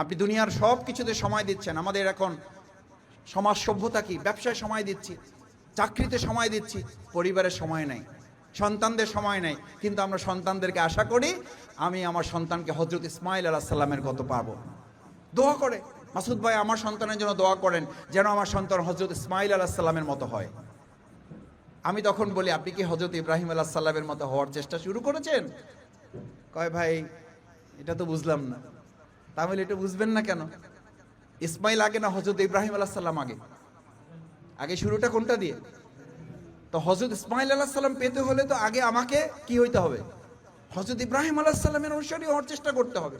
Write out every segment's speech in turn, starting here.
আপনি দুনিয়ার সব কিছুতে সময় দিচ্ছেন। আমাদের এখন সমাজ সভ্যতা কি? ব্যবসায় সময় দিচ্ছি, চাকরিতে সময় দিচ্ছি পরিবারের সময় নেই, সন্তানদের সময় নেই। কিন্তু আমরা সন্তানদেরকে আশা করি, আমি আমার সন্তানকে হজরত ইসমাইল আলাহ সাল্লামের কত পাবো। দোয়া করে। মাসুদ ভাই, আমার সন্তানের জন্য দোয়া করেন, যেন আমার সন্তান হজরত ইসমাইল আলাহ সাল্লামের মতো হয়। আমি তখন বলি, আপনি কি হজরত ইব্রাহিম আলাহ সাল্লামের মতো হওয়ার চেষ্টা শুরু করেছেন? কয় ভাই, এটা তো বুঝলাম না। তাহলে এটা বুঝবেন না কেন? ইসমাইল আগে না হজরত ইব্রাহিম আলাহ সাল্লাম আগে? আগে শুরুটা কোনটা দিয়ে? তো হজরত ইসমাইল আলাহ সাল্লাম পেতে হলে তো আগে আমাকে কি হইতে হবে? হজরত ইব্রাহিম আলাহ সাল্লামের অনুসারী হওয়ার চেষ্টা করতে হবে।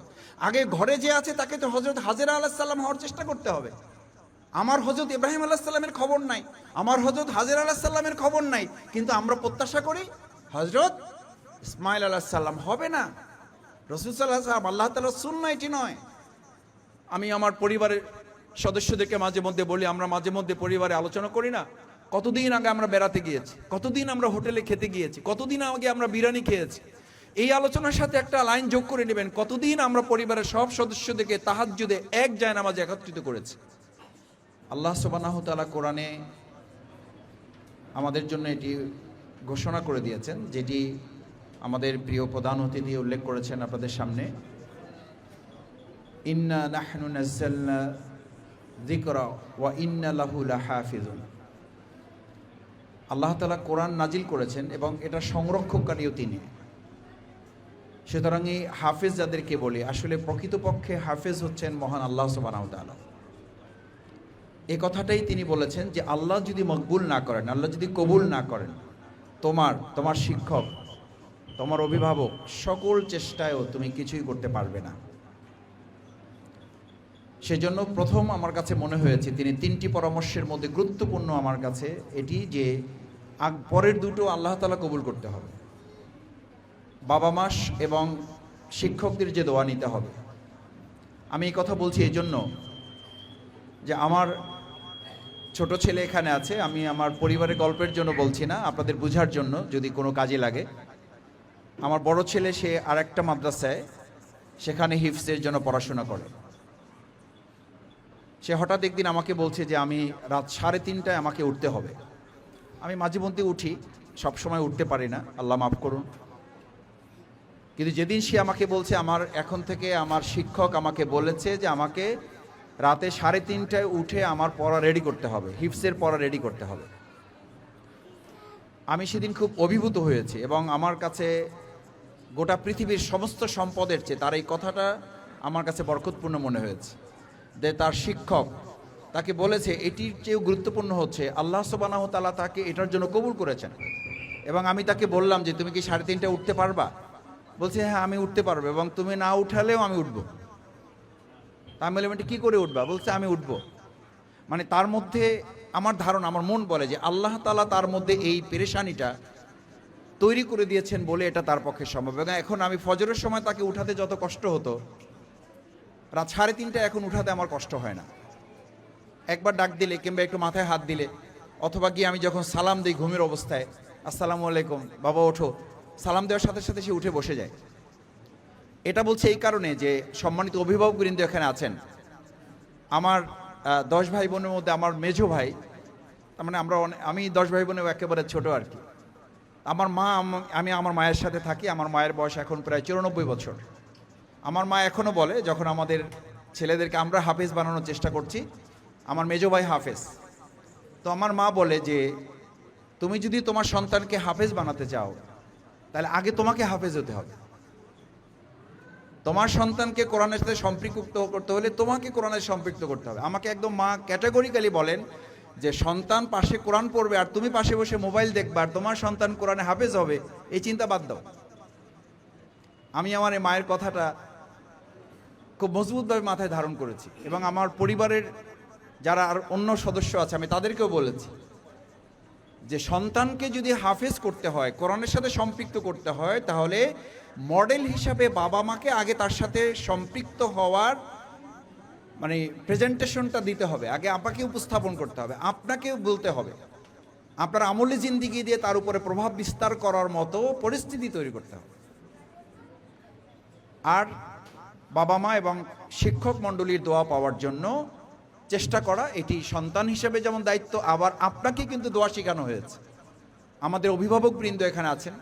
আগে ঘরে যে আছে তাকে তো হজরত হাজেরা আলাহ সাল্লাম হওয়ার চেষ্টা করতে হবে। আমার হজরত ইব্রাহিম আলাহ সাল্লামের খবর নাই। আমার হজরত হাজির আলাহ সাল্লামের খবর নাই। কিন্তু আমরা প্রত্যাশা করি হজরত ইসমাইল আলাহ সাল্লাম হবে না। রসুল সাল্লাহ সাল্লাম আল্লাহ তালা সুন্না এটি নয়। আমি আমার পরিবারের সদস্যদেরকে মাঝে মধ্যে বলি, আমরা মাঝে মধ্যে পরিবারে আলোচনা করি না। কতদিন আগে আমরা বেড়াতে গিয়েছি? কতদিন আমরা হোটেলে খেতে গিয়েছি? কতদিন আগে আমরা বিরিয়ানি খেয়েছি? এই আলোচনার সাথে একটা লাইন যোগ করে নেবেন। কতদিন আমরা পরিবারের সব সদস্যদেরকে তাহাজ্জুদে এক যায় নামাজে একত্রিত করেছি? আল্লাহ সুবানাহ তালা কোরআনে আমাদের জন্য এটি ঘোষণা করে দিয়েছেন, যেটি আমাদের প্রিয় প্রধান অতিথি উল্লেখ করেছেন আপনাদের সামনে। ইন্না নাহনু নাজ্জালনা যিকরা ওয়া ইন্না লাহু লাহাফিজুন আল্লাহ তালা কোরআন নাজিল করেছেন এবং এটা সংরক্ষণকারীও তিনি। সুতরাং এই হাফেজ যাদেরকে বলি, আসলে প্রকৃতপক্ষে হাফেজ হচ্ছেন মহান আল্লাহ সুবহানাহু তাআলা। এই কথাটাই তিনি বলেছেন যে, আল্লাহ যদি মকবুল না করেন, আল্লাহ যদি কবুল না করেন, তোমার তোমার শিক্ষক তোমার অভিভাবক, সকল চেষ্টায়ও তুমি কিছুই করতে পারবে না। সেজন্য প্রথম আমার কাছে মনে হয়েছে, তিনি তিনটি পরামর্শের মধ্যে গুরুত্বপূর্ণ আমার কাছে, এটি যে আগ, পরের দুটো আল্লাহ তালা কবুল করতে হবে। বাবা মাস এবং শিক্ষকদের যে দোয়া নিতে হবে। আমি এই কথা বলছি এই জন্য যে আমার ছোট ছেলে এখানে আছে, আমি আমার পরিবারের গল্পের জন্য বলছি না, আপনাদের বোঝার জন্য যদি কোনো কাজে লাগে। আমার বড় ছেলে, সে আর একটা মাদ্রাসায়, সেখানে হিফসের জন্য পড়াশোনা করে। সে হঠাৎ একদিন আমাকে বলছে যে, আমি রাত সাড়ে তিনটায় আমাকে উঠতে হবে। আমি মাঝে মধ্যে উঠি, সবসময় উঠতে পারি না, আল্লাহ মাফ করুন। কিন্তু যেদিন সে আমাকে বলছে, আমার এখন থেকে আমার শিক্ষক আমাকে বলেছে যে, আমাকে রাতে সাড়ে তিনটায় উঠে আমার পড়া রেডি করতে হবে হিপসের পড়া রেডি করতে হবে। আমি সেদিন খুব অভিভূত হয়েছি এবং আমার কাছে গোটা পৃথিবীর সমস্ত সম্পদের চেয়ে তার এই কথাটা আমার কাছে বরকতপূর্ণ মনে হয়েছে। যে তার শিক্ষক তাকে বলেছে, এটির চেয়েও গুরুত্বপূর্ণ হচ্ছে, আল্লাহ সবানাহ তালা তাকে এটার জন্য কবুল করেছেন। এবং আমি তাকে বললাম যে, তুমি কি সাড়ে তিনটায় উঠতে পারবা? বলছে হ্যাঁ আমি উঠতে পারব এবং তুমি না উঠালেও আমি উঠবো। তা আমি বললাম, "এটা কি করে উঠবা? বলছে, আমি উঠবো। মানে তার মধ্যে আমার ধারণা, আমার মন বলে যে আল্লাহ তালা তার মধ্যে এই পেরেশানিটা তৈরি করে দিয়েছেন বলে এটা তার পক্ষে সম্ভব। এবং এখন আমি ফজরের সময় তাকে উঠাতে যত কষ্ট হতো, রাত সাড়ে তিনটা এখন উঠাতে আমার কষ্ট হয় না। একবার ডাক দিলে, কিংবা একটু মাথায় হাত দিলে, অথবা গিয়ে আমি যখন সালাম দিই ঘুমের অবস্থায়, আসসালামু আলাইকুম, বাবা, ওঠো। সালাম দেওয়ার সাথে সাথে সে উঠে বসে যায়। এটা বলছে এই কারণে যে সম্মানিত অভিভাবকবৃন্দ এখানে আছেন। আমার দশ ভাই বোনের মধ্যে আমার মেজো ভাই, তার মানে আমরা আমি দশ ভাই বোনেও একেবারে ছোট আর কি। আমার মা, আমি আমার মায়ের সাথে থাকি, আমার মায়ের বয়স এখন প্রায় চুরানব্বই বছর। আমার মা এখনও বলে, যখন আমাদের ছেলেদেরকে আমরা হাফেজ বানানোর চেষ্টা করছি, আমার মেজো ভাই হাফেজ। তো আমার মা বলে যে, তুমি যদি তোমার সন্তানকে হাফেজ বানাতে চাও, তাহলে আগে তোমাকে হাফেজ হতে হবে। তোমার সন্তানকে কোরআনের সাথে সম্পৃক্ত করতে হলে তোমাকে কোরআনের সম্পৃক্ত করতে হবে। আমাকে একদম মা ক্যাটাগরিক্যালি বলেন যে সন্তান পাশে কোরআন পড়বে আর তুমি পাশে বসে মোবাইল দেখবে আর তোমার সন্তান কোরআনে হাফেজ হবে, এই চিন্তা বাদ দাও। আমি আমার এই মায়ের কথাটা খুব মজবুতভাবে মাথায় ধারণ করেছি এবং আমার পরিবারের যারা আর অন্য সদস্য আছে, আমি তাদেরকেও বলেছি যে সন্তানকে যদি হাফেজ করতে হয়, কোরআনের সাথে সম্পৃক্ত করতে হয়, তাহলে মডেল হিসাবে বাবা মাকে আগে তার সাথে সম্পৃক্ত হওয়ার মানে প্রেজেন্টেশনটা দিতে হবে। আগে আপাকে উপস্থাপন করতে হবে। আপনাকেও বলতে হবে। আপনার আমলে জিন্দিগি দিয়ে তার উপরে প্রভাব বিস্তার করার মতো পরিস্থিতি তৈরি করতে হবে। আর বাবা মা এবং শিক্ষক মণ্ডলীর দোয়া পাওয়ার জন্য চেষ্টা করা। এটি সন্তান হিসেবে যেমন দায়িত্ব, আবার আপনাকে কিন্তু দোয়া শেখানো হয়েছে। আমাদের অভিভাবক বৃন্দ এখানে আছেন।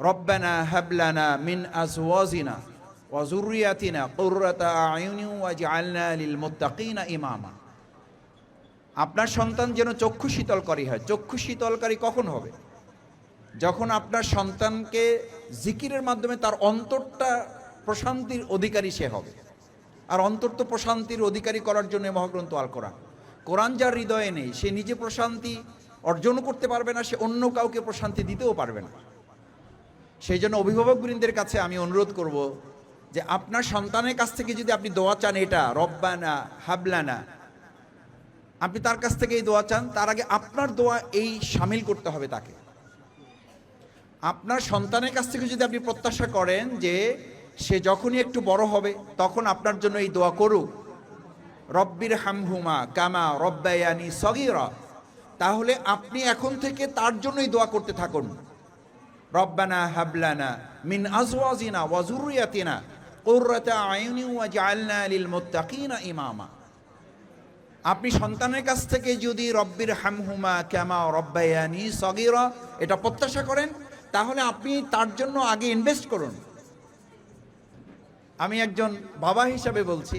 রব্বানা হাবলানা মিন আজওয়াজিনা। আপনার সন্তান যেন চক্ষু শীতলকারী হয়। চক্ষু শীতলকারী কখন হবে? যখন আপনার সন্তানকে জিকিরের মাধ্যমে তার অন্তরটা প্রশান্তির অধিকারী সে হবে। আর অন্তর তো প্রশান্তির অধিকারী করার জন্য মহাগ্রন্থ আল কোরআন। কোরআন যার হৃদয়ে নেই, সে নিজে প্রশান্তি অর্জন করতে পারবে না, সে অন্য কাউকে প্রশান্তি দিতেও পারবে না। সেই জন্য অভিভাবকবৃন্দের কাছে আমি অনুরোধ করব যে আপনার সন্তানের কাছ থেকে যদি আপনি দোয়া চান এটা, রব্বানা, হাবলানা, আপনি তার কাছ থেকে এই দোয়া চান, তার আগে আপনার দোয়া এই সামিল করতে হবে তাকে। আপনার সন্তানের কাছ থেকে যদি আপনি প্রত্যাশা করেন যে সে যখনই একটু বড় হবে, তখন আপনার জন্য এই দোয়া করুক। রব্বির হামহুমা কামা রব্বায়ানি সগিরা। তাহলে আপনি এখন থেকে তার জন্যই দোয়া করতে থাকুন। রব্বানা হাবলানা মিন আজওয়াজিনা ওয়া যুররিয়াতিনা। ইমামা। আপনি সন্তানের কাছ থেকে যদি রব্বির হামহুমা ক্যামা রব্বায়ানি সগিরা এটা প্রত্যাশা করেন, তাহলে আপনি তার জন্য আগে ইনভেস্ট করুন। আমি একজন বাবা হিসাবে বলছি,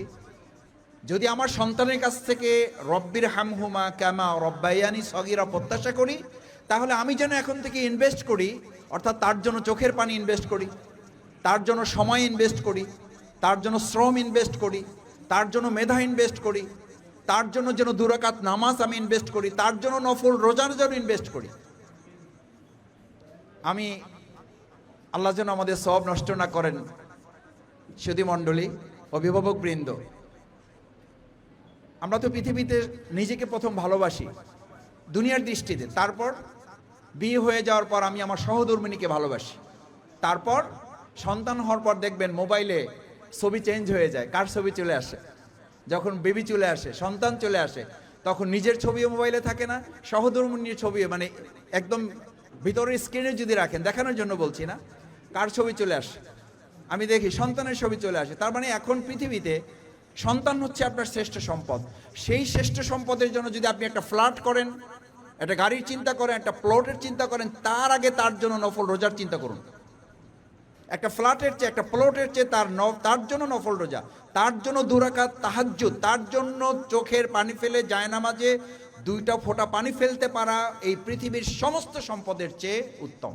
যদি আমার সন্তানের কাছ থেকে রব্বির হামহুমা ক্যামা রব্বায়ানি সগিরা প্রত্যাশা করি, তাহলে আমি যেন এখন থেকে ইনভেস্ট করি, অর্থাৎ তার জন্য চোখের পানি ইনভেস্ট করি। তার জন্য সময় ইনভেস্ট করি, তার জন্য শ্রম ইনভেস্ট করি, তার জন্য মেধা ইনভেস্ট করি, তার জন্য যেন দুরাকাত নামাজ আমি ইনভেস্ট করি, তার জন্য নফল রোজার জন্য ইনভেস্ট করি। আমি আল্লাহ যেন আমাদের সব নষ্ট না করেন। সুধী মণ্ডলী, অভিভাবক বৃন্দ, আমরা তো পৃথিবীতে নিজেকে প্রথম ভালোবাসি, দুনিয়ার দৃষ্টিতে। তারপর বিয়ে হয়ে যাওয়ার পর আমি আমার সহধর্মিনীকে ভালোবাসি। তারপর সন্তান হওয়ার পর দেখবেন মোবাইলে ছবি চেঞ্জ হয়ে যায়। কার ছবি চলে আসে? যখন বেবি চলে আসে, সন্তান চলে আসে, তখন নিজের ছবিও মোবাইলে থাকে না, সহধর্মিনীর ছবিও মানে একদম ভিতরের স্ক্রিনে যদি রাখেন, দেখানোর জন্য বলছি না, কার ছবি চলে আসে? আমি দেখি সন্তানের ছবি চলে আসে। তার মানে এখন পৃথিবীতে সন্তান হচ্ছে আপনার শ্রেষ্ঠ সম্পদ। সেই শ্রেষ্ঠ সম্পদের জন্য যদি আপনি একটা ফ্ল্যাট করেন, একটা গাড়ির চিন্তা করেন, একটা প্লটের চিন্তা করেন, তার আগে তার জন্য নফল রোজার চিন্তা করুন। একটা ফ্ল্যাটের চেয়ে, একটা প্লটের চেয়ে তার ন তার জন্য নফল রোজা, তার জন্য দুরাকাত তাহাজ্জু তার জন্য চোখের পানি ফেলে জায়নামাজে দুইটা ফোঁটা পানি ফেলতে পারা এই পৃথিবীর সমস্ত সম্পদের চেয়ে উত্তম।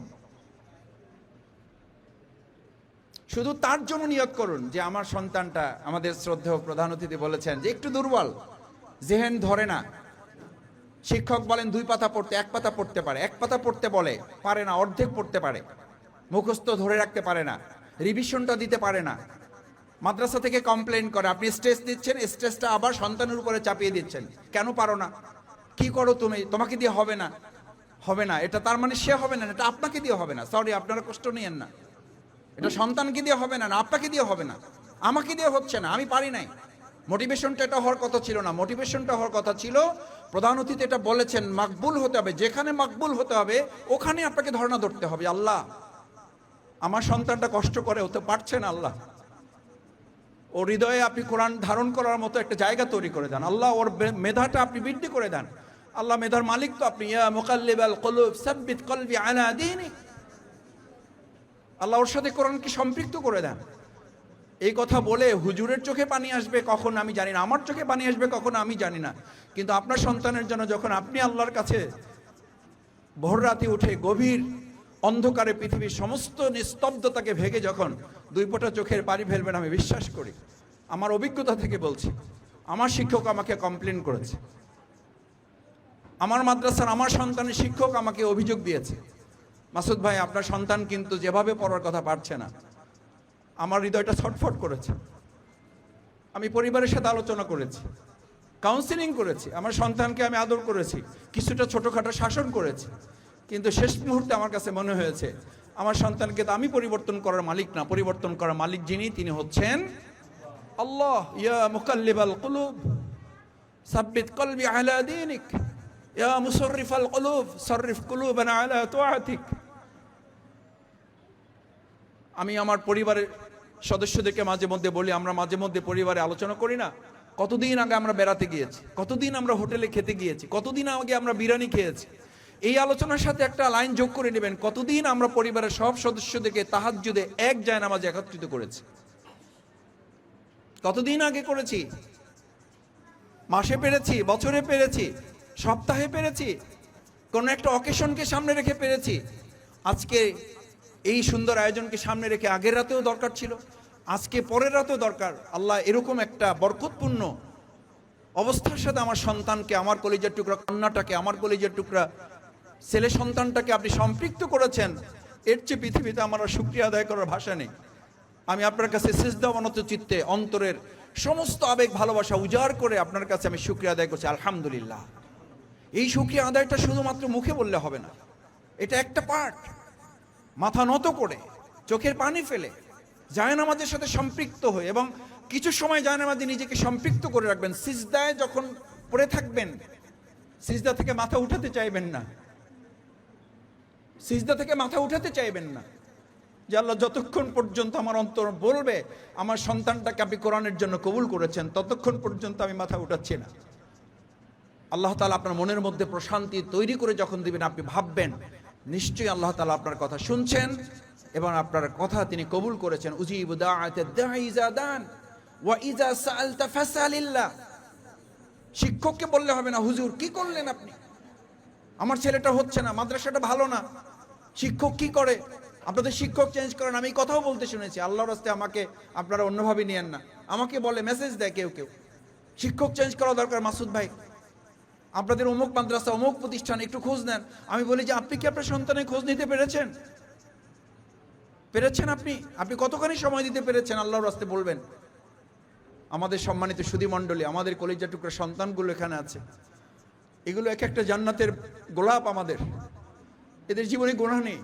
শুধু তার জন্য নিয়োগ করুন যে আমার সন্তানটা আমাদের শ্রদ্ধেয় প্রধান অতিথি বলেছেন যে একটু দুর্বল, জেহেন ধরে না। শিক্ষক বলেন দুই পাতা পড়তে, এক পাতা পড়তে পারে, এক পাতা পড়তে বলে, পারে না, অর্ধেক পড়তে পারে। মুখস্থ ধরে রাখতে পারে না রিভিশনটা দিতে পারে না। মাদ্রাসা থেকে কমপ্লেন করে, আপনি স্ট্রেস দিচ্ছেন স্ট্রেসটা আবার সন্তানের উপরে চাপিয়ে দিচ্ছেন। কেন পারো না? কি করো তুমি? তোমাকে দিয়ে হবে না। হবে না। এটা তার মানে সে হবে না, এটা আপনাকে দিয়ে হবে না। সরি আপনারা কষ্ট নিয়েন না। এটা সন্তানকে দিয়ে হবে না না, আপনাকে দিয়ে হবে না। আমাকে দিয়ে হচ্ছে না, আমি পারি নাই। মোটিভেশনটা এটা হওয়ার কথা ছিল না। মোটিভেশনটা হওয়ার কথা ছিল, প্রধান অতিথি এটা বলেছেন, মাকবুল হতে হবে। যেখানে মাকবুল হতে হবে, ওখানে আপনাকে ধর্ণা ধরতে হবে, আল্লাহ। আমার সন্তানটা কষ্ট করে হতে পারছে না আল্লাহ। ও হৃদয়ে আপনি কোরআন ধারণ করার মতো একটা জায়গা তৈরি করে দেন। আল্লাহ ওর মেধাটা আপনি বৃদ্ধি করে দেন। আল্লাহ মেধার মালিক তো আপনি আল্লাহ ওর সাথে কোরআনকে সম্পৃক্ত করে দেন। এই কথা বলে হুজুরের চোখে পানি আসবে, কখন আমি জানি না। আমার চোখে পানি আসবে, কখন আমি জানি না। কিন্তু আপনার সন্তানের জন্য যখন আপনি আল্লাহর কাছে ভোর রাতে উঠে গভীর অন্ধকারে পৃথিবীর সমস্ত নিস্তব্ধতাকে ভেঙে যখন দুই ফোঁটা চোখের পানি ফেলবেন, আমি বিশ্বাস করি, আমার অভিজ্ঞতা থেকে বলছি, আমার শিক্ষক আমাকে কমপ্লেন করেছে। আমার মাদ্রাসার আমার সন্তানের শিক্ষক আমাকে অভিযোগ দিয়েছে, মাসুদ ভাই, আপনার সন্তান কিন্তু যেভাবে পড়ার কথা পারছে না, আমার হৃদয়টা ছটফট করেছে। আমি পরিবারের সাথে আলোচনা করেছি কাউন্সিলিং করেছি, আমার সন্তানকে আমি আদর করেছি, কিছুটা ছোটোখাটো শাসন করেছি। কিন্তু শেষ মুহূর্তে আমার কাছে মনে হয়েছে, আমার সন্তানকে তো আমি পরিবর্তন করার মালিক না, পরিবর্তন করার মালিক যিনি, তিনি হচ্ছেন আল্লাহ। ইয়া মুকাল্লিবাল কুলুব, সাব্বিত কলবি আলা দীনিক। ইয়া মুসররিফাল কুলুব, সররিফ কুলুবানা আলা তুআতিক আমি আমার পরিবারের সদস্যদেরকে মাঝে মধ্যে বলি, আমরা মাঝে মধ্যে পরিবারে আলোচনা করি না। কতদিন আগে আমরা বেড়াতে গিয়েছি? কতদিন আমরা হোটেলে খেতে গিয়েছি? কতদিন আগে আমরা বিরিয়ানি খেয়েছি? এই আলোচনার সাথে একটা লাইন যোগ করে নেবেন। কতদিন আমরা পরিবারের সব সদস্যদেরকে তাহাজ্জুদে এক যায় নামাজে একত্রিত করেছি? কতদিন আগে করেছি? মাসে পেরেছি, বছরে পেরেছি, সপ্তাহে পেরেছি, কোনো একটা অকেশনকে সামনে রেখে পেরেছি। আজকে এই সুন্দর আয়োজনকে সামনে রেখে আগের রাতেও দরকার ছিল, আজকে পরের রাতেও দরকার। আল্লাহ এরকম একটা বরকতপূর্ণ অবস্থার সাথে আমার সন্তানকে, আমার কলেজের টুকরা, কন্যাটাকে, আমার কলেজের টুকরা ছেলে সন্তানটাকে আপনি সম্পৃক্ত করেছেন, এর চেয়ে পৃথিবীতে আমার আর শুক্রিয়া আদায় করার ভাষা নেই। আমি আপনার কাছে সিজদা অনত চিত্তে, অন্তরের সমস্ত আবেগ, ভালোবাসা উজাড় করে আপনার কাছে আমি শুক্রিয়া আদায় করছি, আলহামদুলিল্লাহ। এই শুক্রিয়া আদায়টা শুধুমাত্র মুখে বললে হবে না, এটা একটা পার্ট মাথা নত করে, চোখের পানি ফেলে, জায়নামাজের সাথে সম্পৃক্ত হয়ে এবং কিছু সময় জায়নামাজে নিজেকে সম্পৃক্ত করে রাখবেন। সিজদায় যখন পড়ে থাকবেন, সিজদা থেকে মাথা উঠাতে চাইবেন না। সিজদা থেকে মাথা উঠাতে চাইবেন না। যে আল্লাহ যতক্ষণ পর্যন্ত আমার অন্তর বলবে, আমার সন্তানটাকে আপনি কোরআনের জন্য কবুল করেছেন, ততক্ষণ পর্যন্ত আমি মাথা উঠাচ্ছি না। আল্লাহ তালা আপনার মনের মধ্যে প্রশান্তি তৈরি করে যখন দিবেন, আপনি ভাববেন, নিশ্চয়ই আল্লাহ তালা আপনার কথা শুনছেন এবং আপনার কথা তিনি কবুল করেছেন। শিক্ষককে বললে হবে না, হুজুর, কি করলেন আপনি? আমার ছেলেটা হচ্ছে না, মাদ্রাসাটা ভালো না। শিক্ষক কি করে? আপনাদের শিক্ষক চেঞ্জ করেন, আমি কথাও বলতে শুনেছি। আল্লাহর রাস্তে আমাকে আপনারা অন্যভাবে নিয়েন না। আমাকে বলে মেসেজ দেয় কেউ কেউ। শিক্ষক চেঞ্জ করা দরকার, মাসুদ ভাই। আপনাদের অমুক মাদ্রাসা, অমুক প্রতিষ্ঠান, একটু খোঁজ নেন। আমি বলি যে, আপনি কি আপনার সন্তানের খোঁজ নিতে পেরেছেন? পেরেছেন আপনি? আপনি কতখানি সময় দিতে পেরেছেন? আল্লাহর রাস্তে বলবেন। আমাদের সম্মানিত সুধী মণ্ডলী, আমাদের কলেজা টুকরা সন্তানগুলো এখানে আছে। এগুলো এক একটা জান্নাতের গোলাপ আমাদের। এদের জীবনে গুণা নেই।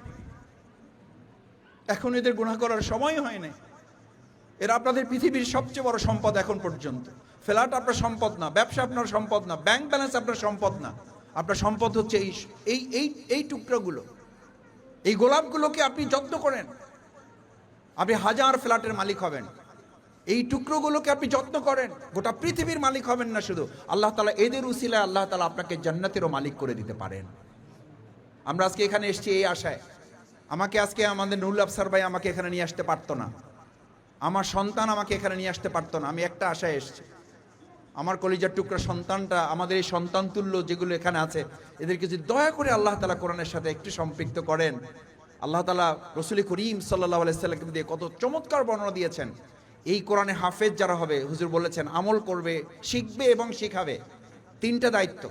এখন এদের গুণা করার সময় হয় নাই। এরা আপনাদের পৃথিবীর সবচেয়ে বড় সম্পদ এখন পর্যন্ত। ফ্ল্যাট আপনার সম্পদ না, ব্যবসা আপনার সম্পদ না ব্যাংক ব্যালেন্স আপনার সম্পদ না। আপনার সম্পদ হচ্ছে এই এই এই এই টুকরোগুলো। এই গোলাপগুলোকে আপনি যত্ন করেন, আপনি হাজার ফ্ল্যাটের মালিক হবেন। এই টুকরোগুলোকে আপনি যত্ন করেন, গোটা পৃথিবীর মালিক হবেন না শুধু। আল্লাহ তালা এদের উসিলায় আল্লাহ তালা আপনাকে জান্নাতেরও মালিক করে দিতে পারেন। আমরা আজকে এখানে এসেছি এই আশায়। আমাকে আজকে আমাদের নুরুল আফসার ভাই আমাকে এখানে নিয়ে আসতে পারতো না। আমার সন্তান আমাকে এখানে নিয়ে আসতে পারতো না। আমি একটা আশায় এসেছি। আমার কলিজার টুকরা সন্তানটা, আমাদের এই সন্তান তুল্য যেগুলো এখানে আছে, এদেরকে যদি দয়া করে আল্লাহ তালা কোরআনের সাথে একটু সম্পৃক্ত করেন। আল্লাহ তালা রসুল করিম সাল্লাহ আলাইসাল্লামকে দিয়ে কত চমৎকার বর্ণনা দিয়েছেন। এই কোরআনে হাফেজ যারা হবে, হুজুর বলেছেন, আমল করবে, শিখবে এবং শিখাবে। তিনটা দায়িত্ব।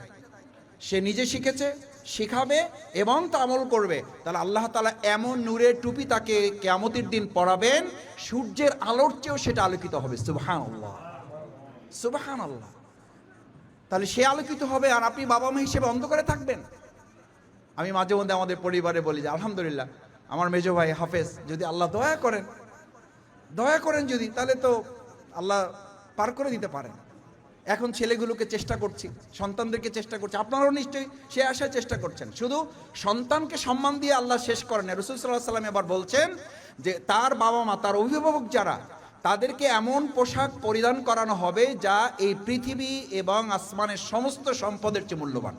সে নিজে শিখেছে শিখাবে এবং তা আমল করবে। তাহলে আল্লাহ তালা এমন নূরের টুপি তাকে কেয়ামতির দিন পরাবেন, সূর্যের আলোর চেয়েও সেটা আলোকিত হবে। সুবহান আল্লাহ সুবহান আল্লাহ তাহলে সে আলোকিত হবে আর আপনি বাবা মা হিসেবে অন্ধকারে থাকবেন। আমি মাঝে মধ্যে আমাদের পরিবারে বলি যে, আলহামদুলিল্লাহ, আমার মেজো ভাই হাফেজ, যদি আল্লাহ দয়া করেন দয়া করেন যদি, তাহলে তো আল্লাহ পার করে দিতে পারেন। এখন ছেলেগুলোকে চেষ্টা করছি, সন্তানদেরকে চেষ্টা করছি। আপনারাও নিশ্চয়ই সে আশায় চেষ্টা করছেন। শুধু সন্তানকে সম্মান দিয়ে আল্লাহ শেষ করেন রসুল সাল্লাহ সাল্লাম এবার বলছেন যে, তার বাবা মা, তার অভিভাবক যারা, তাদেরকে এমন পোশাক পরিধান করানো হবে যা এই পৃথিবী এবং আসমানের সমস্ত সম্পদের চেয়ে মূল্যবান।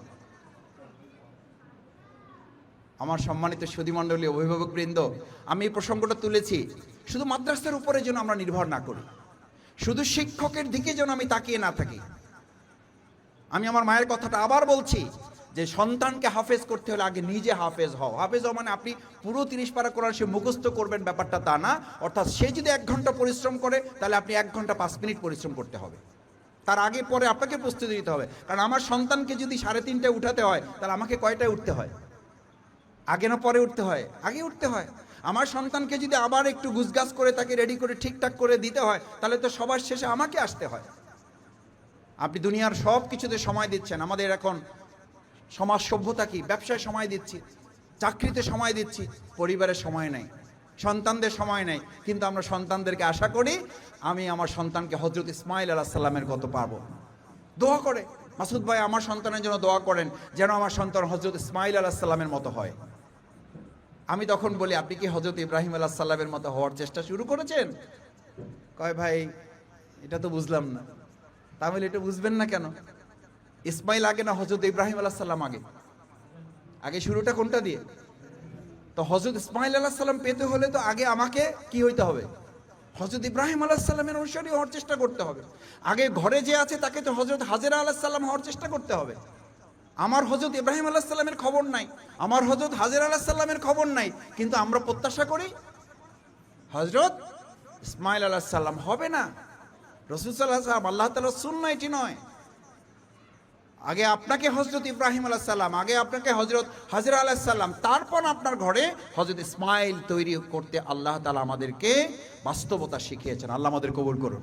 আমার সম্মানিত সুধীমণ্ডলী অভিভাবক বৃন্দ আমি এই প্রসঙ্গটা তুলেছি। শুধু মাদ্রাসার উপরে যেন আমরা নির্ভর না করি। শুধু শিক্ষকের দিকে যেন আমি তাকিয়ে না থাকি। আমি আমার মায়ের কথাটা আবার বলছি যে সন্তানকে হাফেজ করতে হলে আগে নিজে হাফেজ হও। হাফেজ হও মানে আপনি পুরো তিরিশ পারা করার সে মুখস্থ করবেন, ব্যাপারটা তা না। অর্থাৎ সে যদি এক ঘণ্টা পরিশ্রম করে, তাহলে আপনি এক ঘণ্টা পাঁচ মিনিট পরিশ্রম করতে হবে। তার আগে পরে আপনাকে প্রস্তুতি দিতে হবে। কারণ আমার সন্তানকে যদি সাড়ে তিনটায় উঠাতে হয়, তাহলে আমাকে কয়টায় উঠতে হয়? আগে না পরে উঠতে হয়? আগে উঠতে হয়। আমার সন্তানকে যদি আবার একটু গুজগাছ করে তাকে রেডি করে ঠিকঠাক করে দিতে হয়, তাহলে তো সবার শেষে আমাকে আসতে হয়। আপনি দুনিয়ার সব কিছুতে সময় দিচ্ছেন। আমাদের এখন সমাজ সভ্যতা কি? ব্যবসায় সময় দিচ্ছি, চাকরিতে সময় দিচ্ছি পরিবারের সময় নেই, সন্তানদের সময় নেই। কিন্তু আমরা সন্তানদেরকে আশা করি, আমি আমার সন্তানকে হজরত ইসমাইল আলাহ সাল্লামের কত পাবো। দোয়া করে। মাসুদ ভাই, আমার সন্তানের জন্য দোয়া করেন, যেন আমার সন্তান হজরত ইসমাইল আলাহ সাল্লামের মতো হয়। আমি তখন বলি, আপনি কি হজরত ইব্রাহিম আলাহ সাল্লামের মতো হওয়ার চেষ্টা শুরু করেছেন? কয়, ভাই, এটা তো বুঝলাম না। তাহলে এটা বুঝবেন না কেন? ইসমাইল আগে না হজরত ইব্রাহিম আলাহ সাল্লাম আগে? আগে শুরুটা কোনটা দিয়ে? তো হজরত ইসমাইল আলাহ সাল্লাম পেতে হলে তো আগে আমাকে কি হইতে হবে? হজরত ইব্রাহিম আলাহ সাল্লামের অনুসারী হওয়ার চেষ্টা করতে হবে। আগে ঘরে যে আছে তাকে তো হজরত হাজেরা আলাহ সাল্লাম হওয়ার চেষ্টা করতে হবে। আমার হজরত ইব্রাহিম আলাহ সাল্লামের খবর নাই, আমার হজরত হাজির আলাহ সাল্লামের খবর নাই, কিন্তু আমরা প্রত্যাশা করি হজরত ইসমাইল আলাহ সাল্লাম হবে না। রসুল সাল্লাহ সাল্লাম, আল্লাহ তালা শূন্য এটি নয়। আগে আপনাকে হজরত ইব্রাহিম আলাহ সাল্লাম আগে আপনাকে হজরত হাজির আলাহ সাল্লাম তারপর আপনার ঘরে হজরত ইসমাইল তৈরি করতে আল্লাহ তালা আমাদেরকে বাস্তবতা শিখিয়েছেন। আল্লাহ আমাদের কবুল করুন।